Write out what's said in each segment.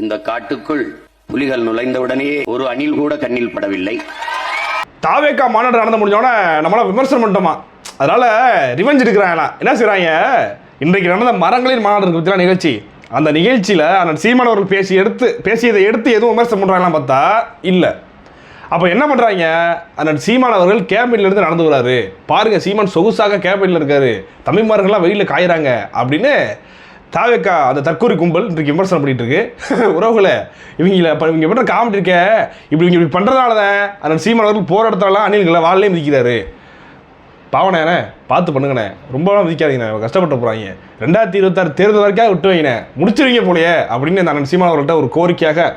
இந்த காட்டுக்குள் புலிகள் நுழைந்தவுடனேயே ஒரு அணில் கூட கண்ணில் படவில்லை. தாவேக்கா மாநாடு நடந்து முடிஞ்சோடனே நம்மளால் விமர்சனம் பண்ணிட்டோமா? அதனால் ரிவெஞ்ச் எடுக்கிறாங்களா? என்ன செய்கிறாங்க இன்றைக்கு நடந்த மரங்களின் மாநாடு பற்றிலாம் நிகழ்ச்சி. அந்த நிகழ்ச்சியில் அந்த சீமான் அவர்கள் பேசி எடுத்து பேசியதை எடுத்து எதுவும் விமர்சனம் பண்ணுறாங்களாம் பார்த்தா இல்லை. அப்போ என்ன பண்ணுறாங்க அந்த சீமான் அவர்கள் இருந்து நடந்து வராரு. பாருங்க சீமான் சொகுசாக கேபினில் இருக்காரு. தமிழ்மார்கள்லாம் வெயிலில் காயிறாங்க அப்படின்னு தாவேக்கா அந்த தற்கூரி கும்பல் இன்றைக்கு விமர்சனம் பண்ணிட்டு இருக்கு உறவுகளை இவங்கள இப்போ இவங்க பண்ணுற காமெடி இருக்க? இப்படி இவங்க இப்படி பண்ணுறதுனால தான் அந்த சீமானவர்கள் போகிற இடத்துலலாம் அணில்களை வாழலே மிதிக்கிறாரு. பாவனே பார்த்து பண்ணுங்கண்ணே. ரொம்பலாம் மிதிக்காதீங்கண்ணே கஷ்டப்பட்டு போகிறாங்க ரெண்டாயிரத்தி இருபத்தாறு தேர்தல் வரைக்கும் விட்டு வைங்கண்ணே. முடிச்சிருவீங்க போலயே அப்படின்னு இந்த அண்ணன் சீமானவர்கள்ட்ட ஒரு கோரிக்கையாக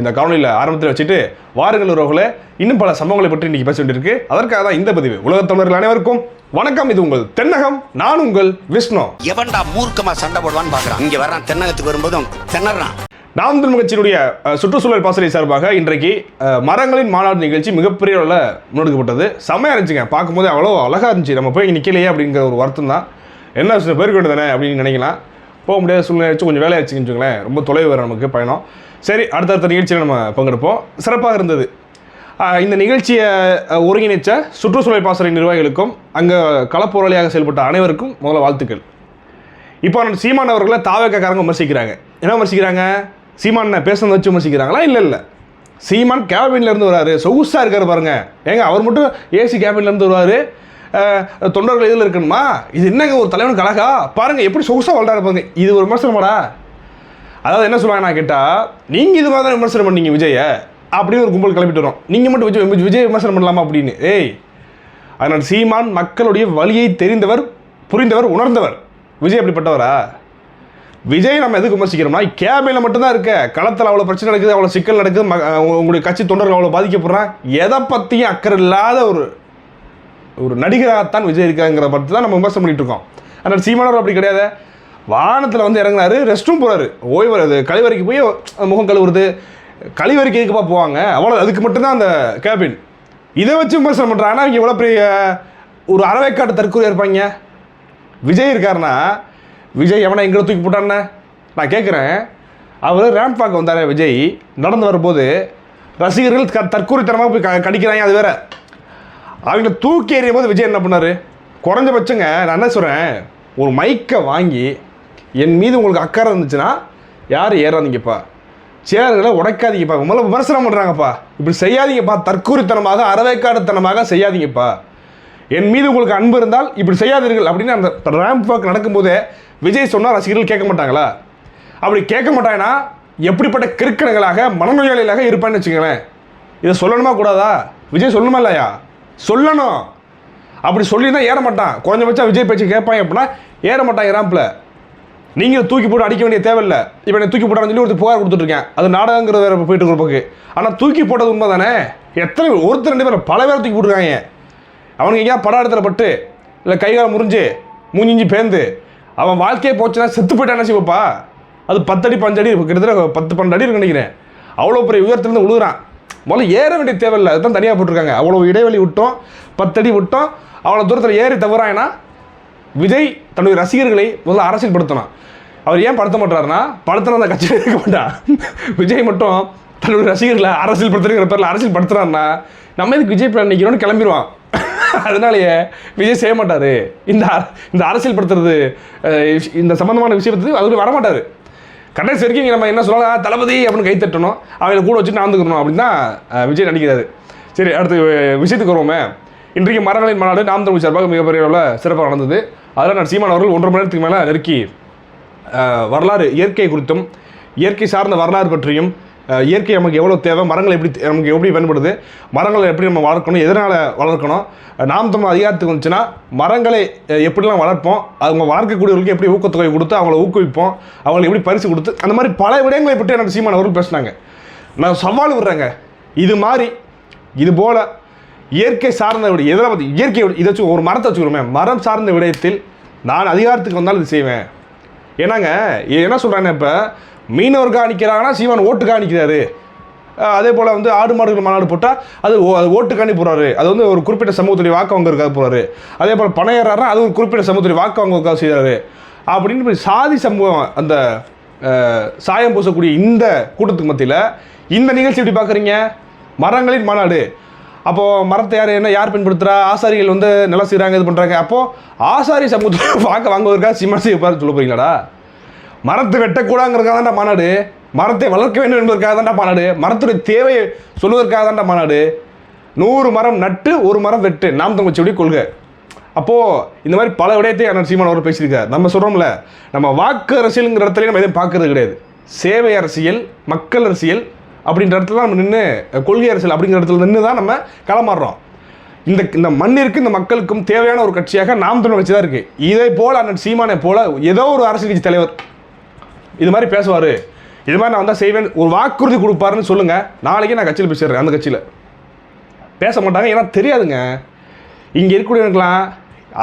இந்த காணொலியில் ஆரம்பத்தில் வச்சுட்டு வாருங்கள் உறவுகளை இன்னும் பல சம்பவங்களை பற்றி இன்றைக்கி பேச வேண்டியிருக்கு. அதற்காக தான் இந்த பதிவு. உலகத் தமிழர்கள் அனைவருக்கும் வணக்கம் இது உங்கள் தென்னகம் நான் உங்கள் விஷ்ணு. எவன்டா மூர்க்கமா சண்டை போடுவான்னு பாக்குறான். இங்க வர்றான் தென்னகத்துக்கு வரும்போது திணறான். நாம் தமிழ் கட்சியினுடைய சுற்றுச்சூழல் பாசறை சார்பாக இன்றைக்கு மரங்களின் மாநாடு நிகழ்ச்சி மிகப்பெரிய அளவில் முன்னெடுக்கப்பட்டது. செம்மையாக இருந்துச்சுங்க. பார்க்கும்போது அவ்வளோ அழகாக இருந்துச்சு. நம்ம போய் நிற்கலையே அப்படிங்கிற ஒரு வருத்தம் தான். என்ன சில பேருக்கு வேண்டு தானே அப்படின்னு நினைக்கலாம். போக முடியாத சூழ்நிலை வச்சு கொஞ்சம் வேலையை வச்சுன்னு வச்சுங்களேன் ரொம்ப தொலைவு வேறு நமக்கு பயணம். சரி அடுத்தடுத்த நிகழ்ச்சியில் நம்ம பங்கெடுப்போம். சிறப்பாக இருந்தது. இந்த நிகழ்ச்சியை ஒருங்கிணைச்ச சுற்றுச்சூழல் பாசறை நிர்வாகிகளுக்கும் அங்கே களப்போராளியாக செயல்பட்ட அனைவருக்கும் முதல்ல வாழ்த்துக்கள். இப்போ சீமான் அவர்களை தாவேக்காரங்க விமர்சிக்கிறாங்க. என்ன விமர்சிக்கிறாங்க? சீமான் பேசுனதை வச்சு விமர்சிக்கிறாங்களா? இல்லை இல்லை. சீமான் கேபின்லேருந்து வராரு. சொகுசாக இருக்கார் பாருங்கள் ஏங்க அவர் மட்டும் ஏசி கேபின்லேருந்து வருவார்? தொண்டர்கள் இதில் இருக்கணுமா? இது என்னங்க ஒரு தலைவனுக்கு அழகா? பாருங்கள் எப்படி சொகுசாக வாழ்றாரு பாருங்க. இது ஒரு விமர்சனமாடா. அதாவது என்ன சொல்லுவாங்க நான் கேட்டால் நீங்கள் இது மாதிரி தான் விமர்சனம் பண்ணீங்க விஜய. அப்படின்னு ஒரு கும்பல் கிளம்பிட்டு வரும். நீங்கள் மட்டும் விஜய் விஜய் விமர்சனம் பண்ணலாமா அப்படின்னு? ஏய் அதனால் சீமான் மக்களுடைய வழியை தெரிந்தவர் புரிந்தவர் உணர்ந்தவர். விஜய் அப்படிப்பட்டவரா? விஜய் நம்ம எதுக்கு விமர்சிக்கிறோம்னா கேபினில் மட்டும்தான் இருக்க. களத்தில் அவ்வளோ பிரச்சனை நடக்குது அவ்வளோ சிக்கல் நடக்குது உங்களுடைய கட்சி தொண்டர்கள் அவ்வளோ பாதிக்கப்படுறான் எதை பற்றியும் அக்கறை இல்லாத ஒரு ஒரு நடிகராகத்தான் விஜய் இருக்காங்கிற பற்றி தான் நம்ம விமர்சனம் பண்ணிட்டு இருக்கோம். ஆனால் சீமானவர் அப்படி கிடையாது. வானத்தில் வந்து இறங்குனாரு ரெஸ்ட் ரூம் போகிறாரு ஓய்வு அது கழிவறைக்கு போய் முகம் கழுவுறது கழிவறைக்கு எதுக்குப்பா போவாங்க. அவ்வளோ அதுக்கு மட்டும்தான் அந்த கேபின் இதை வச்சு விமர்சனம் பண்ணுறாங்க அவங்க எவ்வளோ பெரிய ஒரு அறவைக்காட்டு தற்கொலை இருப்பாங்க? விஜய் இருக்காருன்னா விஜய் எவனை எங்கே தூக்கி போட்டான்னு? நான் கேட்குறேன் அவர் ரேம்ப் பார்க்க வந்தார் விஜய். நடந்து வரும்போது ரசிகர்கள் க தற்கூரித்தனமாக போய் க கடிக்கிறாங்க. அது வேற. அவங்கள தூக்கி எறியும் போது விஜய் என்ன பண்ணார்? குறைஞ்சபட்சங்க நான் என்ன சொல்கிறேன் ஒரு மைக்கை வாங்கி என் மீது உங்களுக்கு அக்கறை இருந்துச்சுன்னா யார் ஏறாதீங்கப்பா? சேர்களை உடைக்காதீங்கப்பா. முதல்ல விமர்சனம் பண்ணுறாங்கப்பா இப்படி செய்யாதீங்கப்பா. தற்கூரித்தனமாக அறவைக்காடுத்தனமாக செய்யாதீங்கப்பா. என் மீது உங்களுக்கு அன்பு இருந்தால் இப்படி செய்யாதீர்கள் அப்படின்னு அந்த ரேம்ப் வாக் நடக்கும்போதே விஜய் சொன்னால் ரசிகர்கள் கேட்க மாட்டாங்களா? அப்படி கேட்க மாட்டாங்கன்னா எப்படிப்பட்ட கிறுக்கணுகளாக மனநோயாளிகளாக இருப்பான்னு வச்சுக்கங்களேன். இதை சொல்லணுமா கூடாதா? விஜய் சொல்லணுமா இல்லையா? சொல்லணும். அப்படி சொல்லி தான் ஏற மாட்டான். குறைஞ்சபட்சம் விஜய் பேச்சு கேட்பாங்க அப்படின்னா ஏற மாட்டாங்க ரேம்பில் நீங்கள் தூக்கி போட்டு அடிக்க வேண்டிய தேவையில்லை. இப்போ நான் தூக்கி போட்டான்னு சொல்லி ஒருத்தர் புகார் கொடுத்துட்ருக்கேன் அது நாடகங்கிற வேறு போயிட்டு இருக்கிற பக்கம் ஆனால் தூக்கி போட்டது உண்மை தானே எத்தனை ஒருத்தர் ரெண்டு பேர் பல பேர் தூக்கி போட்டுருக்காங்க. அவனுக்கு எங்கேயா படம் இடத்துல பட்டு இல்லை கைகால் முறிஞ்சு மூஞ்சிஞ்சி பேந்து அவன் வாழ்க்கையே போச்சுன்னா செத்து போயிட்டான் சிவப்பா அது பத்தடி பஞ்சடி கிட்டத்தட்ட பத்து பன்னெண்டு அடி நினைக்கிறேன். அவ்வளோ பெரிய உயரத்துலேருந்து விழுகிறான் முதல்ல ஏற வேண்டிய தேவையில்லை. அதுதான் தனியாக போட்டிருக்காங்க. அவ்வளோ இடைவெளி விட்டோம் பத்தடி விட்டோம். அவ்வளோ தூரத்தில் ஏறி தவறாயினா விஜய் தன்னுடைய ரசிகர்களை முதல்ல அரசியல் படுத்தணும். அவர் ஏன் படுத்த மாட்டாருன்னா படுத்தினா அந்த கட்சியில் இருக்க மாட்டான் விஜய் மட்டும் தன்னுடைய ரசிகர்களை அரசியல் படுத்துறங்கிற பேரில் அரசியல் படுத்துறாருன்னா நம்ம இதுக்கு விஜய் பிளான் நிற்கிறோன்னு கிளம்பிடுவான். அதனாலயே விஜய் செய்ய மாட்டார். இந்த இந்த அரசியல் படுத்துறது இந்த சம்மந்தமான விஷயத்துக்கு அவர் வரமாட்டார் கடைசி வரைக்கும் நம்ம என்ன சொல்லலாம் தளபதி அப்படின்னு கை தட்டணும். அவங்கள கூட வச்சு நடந்துக்கணும் அப்படின்னு தான் விஜய் நடிக்கிறாரு. சரி அடுத்து விஷயத்துக்கு வருவோமே. இன்றைக்கு மரங்களின் மாநாடு நாம் தமிழ் சார்பாக மிகப்பெரிய அளவில் சிறப்பாக நடந்தது. அதில் நான் சீமான் அவர்கள் ஒன்றரை மணி நேரத்துக்கு மேலே நெருக்கி வரலாறு இயற்கை குறித்தும் இயற்கை சார்ந்த வரலாறு பற்றியும் இயற்கை நமக்கு எவ்வளோ தேவை மரங்கள் எப்படி தே- நமக்கு எப்படி பயன்படுது மரங்களை எப்படி நம்ம வளர்க்கணும் எதனால் வளர்க்கணும் நாம் தமிழ் அதிகாரத்துக்கு வந்துச்சுன்னா மரங்களை எப்படிலாம் வளர்ப்போம் அவங்க வளர்க்கக்கூடியவர்களுக்கு எப்படி ஊக்கத்தொகை கொடுத்து அவங்கள ஊக்குவிப்போம் அவங்களுக்கு எப்படி பரிசு கொடுத்து அந்த மாதிரி பல விடயங்களை பற்றி எனக்கு சீமான் அவர்கள் பேசினாங்க. நான் சவால் விடுறேங்க. இது மாதிரி இது போல் இயற்கை சார்ந்த விட எதில் பார்த்து இயற்கை இதை வச்சு ஒரு மரத்தை வச்சுக்கிறோமே மரம் சார்ந்த விடயத்தில் நான் அதிகாரத்துக்கு வந்தாலும் இது செய்வேன். ஏன்னாங்க இது என்ன சொல்கிறாங்க இப்போ? மீனவர் காணிக்கிறாங்கன்னா சீமான் ஓட்டு காணிக்கிறாரு. அதே போல் வந்து ஆடு மாடுகள் மாநாடு போட்டால் அது ஓ- அது ஓட்டுக்காண்டி போகிறாரு அது வந்து ஒரு குறிப்பிட்ட சமூகத்துடைய வாக்கு வாங்குறதுக்காக போகிறாரு அதே போல் பணையறாருன்னா அது ஒரு குறிப்பிட்ட சமூகத்துடைய வாக்கு வாங்குறதுக்காக செய்கிறாரு அப்படின்னு இப்படி சாதி சமூகம் அந்த சாயம் பூசக்கூடிய இந்த கூட்டத்துக்கு மத்தியில் இந்த நிகழ்ச்சி எப்படி பார்க்குறீங்க மரங்களின் மாநாடு. அப்போது மரத்தை யார் என்ன யார் பின்படுத்துகிறா ஆசாரிகள் வந்து நிலம் செய்கிறாங்க இது பண்ணுறாங்க அப்போது ஆசாரி சமூகத்தை பார்க்க வாங்குவதற்காக சிம்மன் செய்ய சொல்ல போகிறீங்களா மரத்தை வெட்டக்கூடாங்கிறதுக்காக தான்டா மாநாடு. மரத்தை வளர்க்க வேண்டும் என்பதற்காக தான்டா மாநாடு. மரத்துடைய தேவையை சொல்வதற்காக தான்டா மாநாடு. நூறு மரம் நட்டு ஒரு மரம் வெட்டு. நாம் தங்கச்சியுடைய கொள்கை. அப்போது இந்த மாதிரி பல விடயத்தை அண்ணன் சீமான் அவர் பேசியிருக்காரு. நம்ம சொல்கிறோம்ல நம்ம வாக்கு அரசியலுங்கிற இடத்துல நம்ம எதுவும் பார்க்கறது கிடையாது. சேவை அரசியல் மக்கள் அரசியல் அப்படின்ற இடத்துல நம்ம நின்று கொள்கை அரசியல் அப்படிங்கிற இடத்துல நின்று தான் நம்ம களமாடுறோம். இந்த இந்த மண்ணிற்கு இந்த மக்களுக்கும் தேவையான ஒரு கட்சியாக நாம் தமிழ் கட்சி தான் இருக்குது இதே போல் அண்ணன் சீமானை போல் ஏதோ ஒரு அரசியல் கட்சி தலைவர் இது மாதிரி பேசுவார். இது மாதிரி நான் வந்தால் செய்வேன். ஒரு வாக்குறுதி கொடுப்பாருன்னு சொல்லுங்கள் நாளைக்கு நான் கட்சியில் பேசிடுறேன் அந்த கட்சியில். பேச மாட்டாங்க ஏன்னா தெரியாதுங்க. இங்கே இருக்கக்கூடியவங்களாம்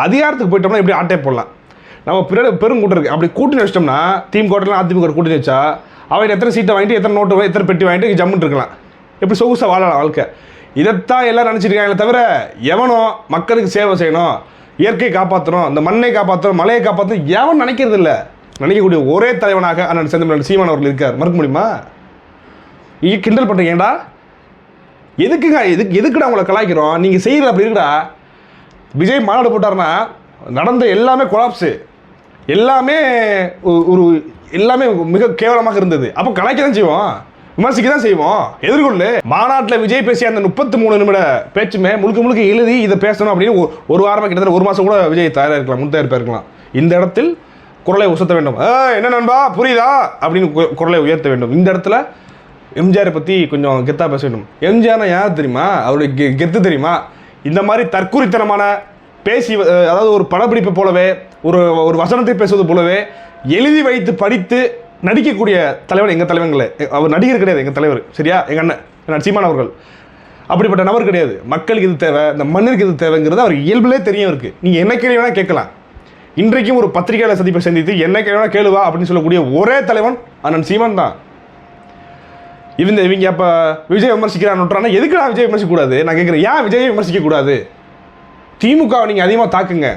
அதிகாரத்துக்கு போயிட்டோம்னா எப்படி ஆட்டே போடலாம்? நம்ம பின்னாடி பெரும் கூட்டம் இருக்குது அப்படி கூட்டணி வச்சிட்டோம்னா திமுக அதிமுக கூட்டணி வச்சா அவன் எத்தனை சீட்டை வாங்கிட்டு எத்தனை நோட்டு எத்தனை பெட்டி வாங்கிட்டு ஜம்முன்னு இருக்கலாம். எப்படி சொகுசாக வாழலாம் வாழ்க்கை? இதைத்தான் எல்லாம் நினச்சிருக்காங்களே தவிர எவனோ மக்களுக்கு சேவை செய்யணும் இயற்கையை காப்பாற்றணும் இந்த மண்ணை காப்பாற்றணும் மலையை காப்பாற்றணும் எவன் நினைக்கிறது இல்லை. நினைக்கக்கூடிய ஒரே தலைவனாக அண்ணன் செந்தமிழன் சீமான் அவர்கள் இருக்கார். மறுக்க முடியுமா? இங்கே கிண்டல் பண்ணுறீங்கடா எதுக்குங்க எதுக்கு எதுக்குடா உங்களை கலாய்க்கிறோம்? நீங்கள் செய்கிற அப்படி இருக்குடா. விஜய் மாநாடு போட்டார்னா நடந்த எல்லாமே கொலாப்ஸு எல்லாமே ஒரு எல்லாமே மிக கேவலமாக இருந்தது. அப்போ கலாய்க்க தான் செய்வோம். விமர்சிக்க தான் செய்வோம். எதிர்கொள்ளு. மாநாட்டில் விஜய் பேசிய அந்த முப்பத்தி மூணு நிமிட பேச்சுமே முழுக்க முழுக்க எழுதி இதை பேசணும் அப்படின்னு ஒரு- வாரமாக கிட்டத்தட்ட ஒரு மாதம் கூட விஜய் தயாராக இருக்கலாம் முன் தயாரிப்பாக இருக்கலாம். இந்த இடத்தில் குரலை உசத்த வேண்டும். என்ன நண்பா? புரியுதா? அப்படின்னு குரலை உயர்த்த வேண்டும். இந்த இடத்துல எம்ஜிஆரை பற்றி கொஞ்சம் கெத்தாக பேச வேண்டும். எம்ஜிஆர்னா யார் தெரியுமா? அவருடைய கெ- கெத்து தெரியுமா? இந்த மாதிரி தற்குறித்தனமான பேசி அதாவது ஒரு படப்பிடிப்பு போலவே ஒரு ஒரு வசனத்தை பேசுவது போலவே எழுதி வைத்து படித்து நடிக்கக்கூடிய தலைவர் எங்கள் தலைவங்களே. அவர் நடிகர் கிடையாது எங்கள் தலைவர். சரியா? எங்கள் அண்ணன் சீமான் அவர்கள். அப்படிப்பட்ட நபர் கிடையாது. மக்களுக்கு இது தேவை? இந்த மண்ணிற்கு இது தேவைங்கிறது அவர் இயல்பிலே தெரியும் இருக்குது நீங்கள் என்ன கேள்வி வேணால் கேட்கலாம். இன்றைக்கும் ஒரு பத்திரிகையாளர் சந்திப்பை சந்தித்து என்ன கேள்வி வேணால் கேளுவா அப்படின்னு சொல்லக்கூடிய ஒரே தலைவன் அண்ணன் சீமான் தான். இவங்க இவங்க அப்போ விஜய் விமர்சிக்கிறான்னு எதுக்கு நான் விஜய் விமர்சிக்கக்கூடாது? நான் கேட்குறேன் ஏன் விஜயை விமர்சிக்கக்கூடாது? திமுகவை நீங்கள் அதிகமாக தாக்குங்க.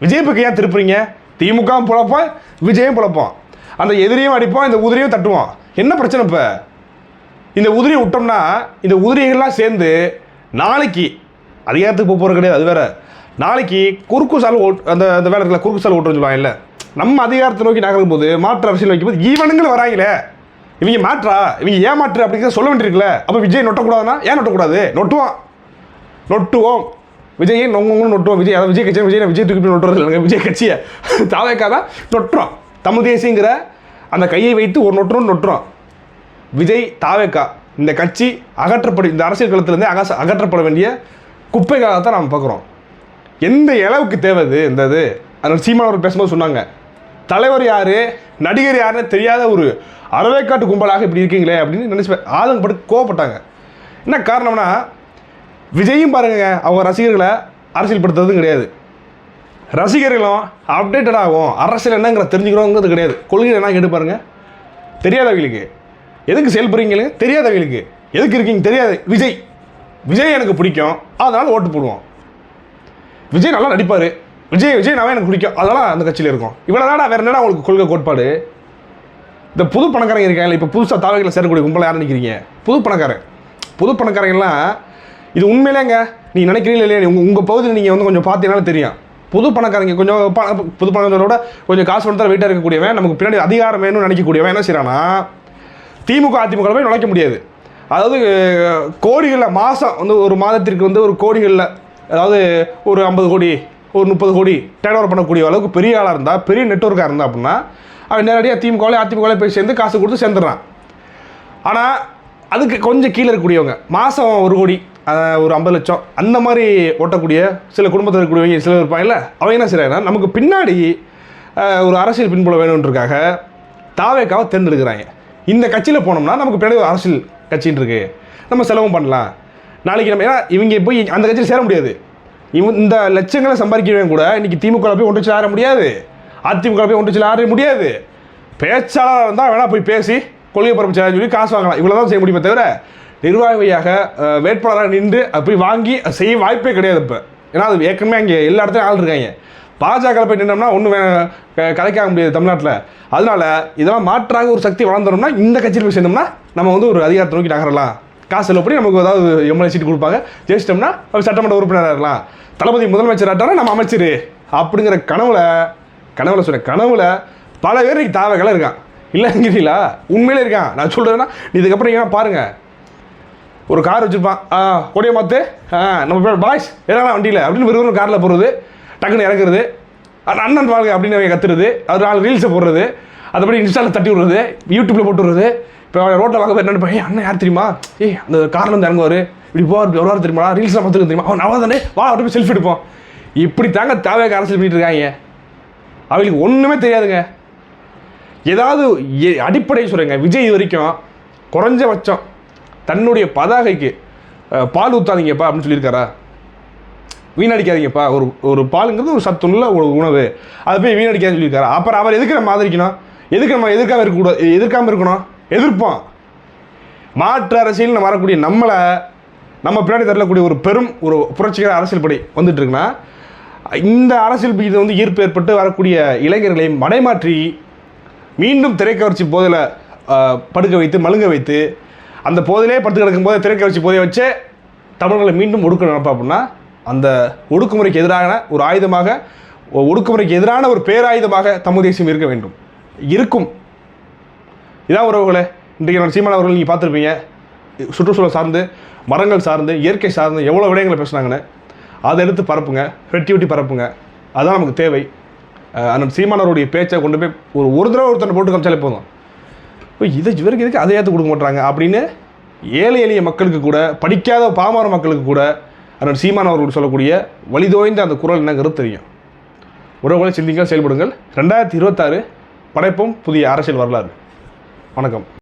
விஜய் பக்கம் ஏன் திருப்புறீங்க? திமுக புழப்போம் விஜயும் புழப்போம் அந்த எதிரியும் அடிப்போம் இந்த உதிரியும் தட்டுவோம் என்ன பிரச்சனை இப்போ? இந்த உதிரியை விட்டோம்னா இந்த உதிரிகள்லாம் சேர்ந்து நாளைக்கு அதிகாரத்துக்கு போக போகிறது கிடையாது அது வேற. நாளைக்கு குறுக்கு சால் ஓட் அந்த அந்த வேலை இருக்குல்ல குறுக்கு சால் ஓட்டுன்னு சொல்லுவாங்க இல்லை நம்ம அதிகாரத்தை நோக்கி நகரும் போது மாற்று அரசியல் வைக்கும்போது ஈவனுங்களும் வராங்களே. இவங்க மாற்றா? இவங்க ஏன் மாற்று அப்படிங்கிறத சொல்ல வேண்டியிருக்குல்ல. அப்போ விஜய் நொட்டக்கூடாதுன்னா ஏன் நொட்டக்கூடாது? நொட்டுவான். நொட்டுவோம். விஜயை நொங்கன்னு நொட்டுவோம். விஜய் அதாவது விஜய் கட்சி விஜய் விஜய் தூக்கி நொட்டுறது இல்லைங்க. விஜய் கட்சியை. தாவேக்காக நொட்டுறோம். தமிழ் தேசியங்கிற அந்த கையை வைத்து ஒரு நொட்டுறோம் நொட்டுறோம். விஜய் தாவேக்கா இந்த கட்சி அகற்றப்படும் இந்த அரசியல் களத்திலிருந்து அகச அகற்றப்பட வேண்டிய குப்பைக்காகத்தான் நாம் பார்க்குறோம். எந்த அளவுக்கு தேவை இது இந்த இது. அதனால் சீமான் அவர் பேசும்போது சொன்னாங்க. தலைவர் யார்? நடிகர் யாருன்னு தெரியாத ஒரு அறவைக்காட்டு கும்பலாக இப்படி இருக்கீங்களே அப்படின்னு நினச்சி ஆதங்கப்பட்டு கோவப்பட்டாங்க. என்ன காரணம்னா விஜயும் பாருங்க அவங்க ரசிகர்களை அரசியல்படுத்துறதும் கிடையாது. ரசிகர்களும் அப்டேட்டட் ஆகும். அரசியல் என்னங்கிற தெரிஞ்சுக்கிறோங்கிறது கிடையாது. கொள்கை என்ன கேட்டு பாருங்க. தெரியாதவங்களுக்கு எதுக்கு செயல்படுறீங்களே தெரியாதவங்களுக்கு எதுக்கு இருக்கீங்க? தெரியாது விஜய். விஜய் எனக்கு பிடிக்கும். அதனால் ஓட்டு போடுவோம். விஜய் நல்லா நடிப்பார். விஜய் விஜய் நான் எனக்கு பிடிக்கும். அதனால் அந்த கட்சியில் இருக்கும். இவ்வளோ வேறு என்னடா உங்களுக்கு கொள்கை கோட்பாடு? இந்த புது பணக்காரங்க இருக்காங்க இப்போ புதுசாக தாவைகளை சேரக்கூடிய கும்பலாக யார் நினைக்கிறீங்க? புது பணக்காரன். புது பணக்காரங்கெல்லாம் இது உண்மையிலேங்க நீ நினைக்கிறீங்க இல்லையா? உங்கள் உங்கள் பகுதியில் நீங்கள் வந்து கொஞ்சம் பார்த்தீங்கன்னா தெரியும். புது பணக்காரங்க கொஞ்சம் பண புது பணக்காரங்களோட கொஞ்சம் காசு பணத்தில் வெயிட்டாக இருக்கக்கூடியவன் நமக்கு பின்னாடி அதிகாரம் வேணும்னு நினைக்கக்கூடியவன் என்ன செய்கிறான்னா திமுக அதிமுக போய் நுழைக்க முடியாது. அதாவது கோடிகளில் மாதம் வந்து ஒரு மாதத்திற்கு வந்து ஒரு கோடிகளில் அதாவது ஒரு ஐம்பது கோடி ஒரு முப்பது கோடி டேர்ன் ஓவர் பண்ணக்கூடிய அளவுக்கு பெரிய ஆளாக இருந்தால் பெரிய நெட்ஒர்க்காக இருந்தால் அப்படின்னா அவன் நேரடியாக திமுகவிலே அதிமுகவிலே போய் சேர்ந்து காசு கொடுத்து சேர்ந்துடுறான். ஆனால் அதுக்கு கொஞ்சம் கீழே இருக்கக்கூடியவங்க மாதம் ஒரு கோடி ஒரு ஐம்பது லட்சம். அந்த மாதிரி ஓட்டக்கூடிய சில குடும்பத்தில் இருக்கக்கூடிய சிலர் இருப்பாங்கல்ல அவங்க என்ன செய்கிறாங்கன்னா நமக்கு பின்னாடி ஒரு அரசியல் பின்புலம் வேணுன்றக்காக தாவேக்காவை தேர்ந்தெடுக்கிறாங்க. இந்த கட்சியில் போனோம்னா நமக்கு பின்னாடி ஒரு அரசியல் கட்சின்னு இருக்குது நம்ம செலவும் பண்ணலாம். நாளைக்கு நம்ம ஏன்னா இவங்க போய் அந்த கட்சியில் சேர முடியாது. இவன் இந்த லட்சங்களை சம்பாதிக்கிறவங்க கூட இன்றைக்கி திமுக போய் ஒன்று ஆற முடியாது. அதிமுக போய் ஒன்று ஆற முடியாது. பேச்சாளராக இருந்தால் வேணால் போய் பேசி கொள்கை பரப்பு சொல்லி காசு வாங்கலாம். இவ்வளோ தான் செய்ய முடியுமே தவிர நிர்வாகியாக வழியாக வேட்பாளராக நின்று அப்படி போய் வாங்கி அது செய்ய வாய்ப்பே கிடையாது இப்போ. ஏன்னா அது ஏற்கனவே அங்கே எல்லா இடத்துலையும் ஆள் இருக்காங்க. பாஜக போய் நின்னோம்னா ஒன்றும் கலைக்காக முடியாது தமிழ்நாட்டில். அதனால இதெல்லாம் மாற்றாக ஒரு சக்தி வளர்ந்தோம்னா இந்த கட்சியில் போய் சேர்ந்தோம்னா நம்ம வந்து ஒரு அதிகாரத்தை நோக்கி நகரலாம். காசு செலவுப்படி நமக்கு ஏதாவது எம்எல்ஏ சீட்டு கொடுப்பாங்க. ஜெயிச்சிட்டோம்னா நம்ம சட்டமன்ற உறுப்பினராக இருக்கலாம். தளபதி முதலமைச்சர் ஆட்டாரா நம்ம அமைச்சர். அப்படிங்கிற கனவுல கனவுல சொல்ற கனவுல பல பேர் இன்னைக்கு தாவகலாம் இருக்கான். இல்லைங்கிறீங்களா? உண்மையிலே இருக்கான். நான் சொல்கிறேன்னா இதுக்கப்புறம் ஏன்னா பாருங்கள் ஒரு கார் வச்சுருப்பான். ஆ கொடிய மாற்று ஆ நம்ம பாய்ஸ் ஏறானா வண்டியில். அப்படின்னு ஒரு காரில் போகிறது டக்குன்னு இறக்குறது அது அண்ணன் வாழ்க அப்படின்னு அவங்க கத்துறது. அது நாலு ரீல்ஸை போடுறது. அதுபடி இன்ஸ்டாவில் தட்டி விடுறது. யூடியூப்பில் போட்டு விடுறது. இப்போ ரோட்டில் வாங்க என்னென்னு பையன் அண்ணன் யார் தெரியுமா? ஏய் அந்த காரில் இருந்து இறங்குவார். இப்படி போவார் வருவார் தெரியுமா ரீல்ஸில் பார்த்துருக்கு தெரியுமா? அவன் அவன் தானே. வா அப்படி போய் செல்ஃபி எடுப்போம். இப்படி தாங்க தேவையாக அரசியல் பண்ணிட்டு இருக்காங்க. அவங்களுக்கு ஒன்றுமே தெரியாதுங்க. ஏதாவது அடிப்படை சொல்கிறேங்க விஜய் இது வரைக்கும் குறைஞ்சபட்சம் தன்னுடைய பதாகைக்கு பால் ஊற்றாதீங்கப்பா அப்படின்னு சொல்லியிருக்காரா? வீணடிக்காதீங்கப்பா. ஒரு ஒரு பாலுங்கிறது ஒரு சத்துள்ள ஒரு உணவு. அதை போய் வீணடிக்காதுன்னு சொல்லியிருக்காரா? அப்புறம் அவர் எதுக்கு நம்ம ஆதரிக்கணும்? எதுக்கு நம்ம எதிர்க்காம இருக்கக்கூடாது எதிர்க்காமல் இருக்கணும்? எதிர்ப்போம். மாற்று அரசியல்னு வரக்கூடிய நம்மளை நம்ம பின்னாடி தரக்கூடிய ஒரு பெரும் ஒரு புரட்சிகர அரசியல் படி வந்துட்டுருக்குன்னா இந்த அரசியல் இது வந்து ஈர்ப்பு ஏற்பட்டு வரக்கூடிய இளைஞர்களை மடைமாற்றி மீண்டும் திரைக்கவர்ச்சி போதில் படுக்க வைத்து மழுங்க வைத்து அந்த போதிலே படுத்து கிடக்கும் போது வச்சு போதை வச்சு தமிழர்களை மீண்டும் ஒடுக்க நினைப்பா அப்படின்னா அந்த ஒடுக்குமுறைக்கு எதிரான ஒரு ஆயுதமாக ஒடுக்குமுறைக்கு எதிரான ஒரு பேராயுதமாக தமிழ் தேசியம் இருக்க வேண்டும். இருக்கும். இதான் உறவுகளே இன்றைக்கு நான் சீமான் அவர்கள் நீங்கள் பார்த்துருப்பீங்க. சுற்றுச்சூழல் சார்ந்து மரங்கள் சார்ந்து இயற்கை சார்ந்து எவ்வளோ விடயங்களை பேசுனாங்கன்னு. அதை எடுத்து பரப்புங்க வெட்டி வெட்டி பரப்புங்க. அதுதான் நமக்கு தேவை. அந்த சீமானவருடைய பேச்சை கொண்டு போய் ஒரு ஒரு தடவை ஒருத்தனை போட்டு காமிச்சாலே போதும். இதை இவருக்கு எதுக்கு அதை ஏற்று கொடுக்க மாட்டாங்க அப்படின்னு ஏழை எளிய மக்களுக்கு கூட படிக்காத பாமர மக்களுக்கு கூட அண்ணன் சீமான் அவர்கள் சொல்லக்கூடிய வழிதோய்ந்த அந்த குரல் என்னங்கிறது தெரியும். உறவுகளை சிந்திங்கள் செயல்படுங்கள். ரெண்டாயிரத்தி இருபத்தாறு படைப்பும் புதிய அரசியல் வரலாறு. வணக்கம்.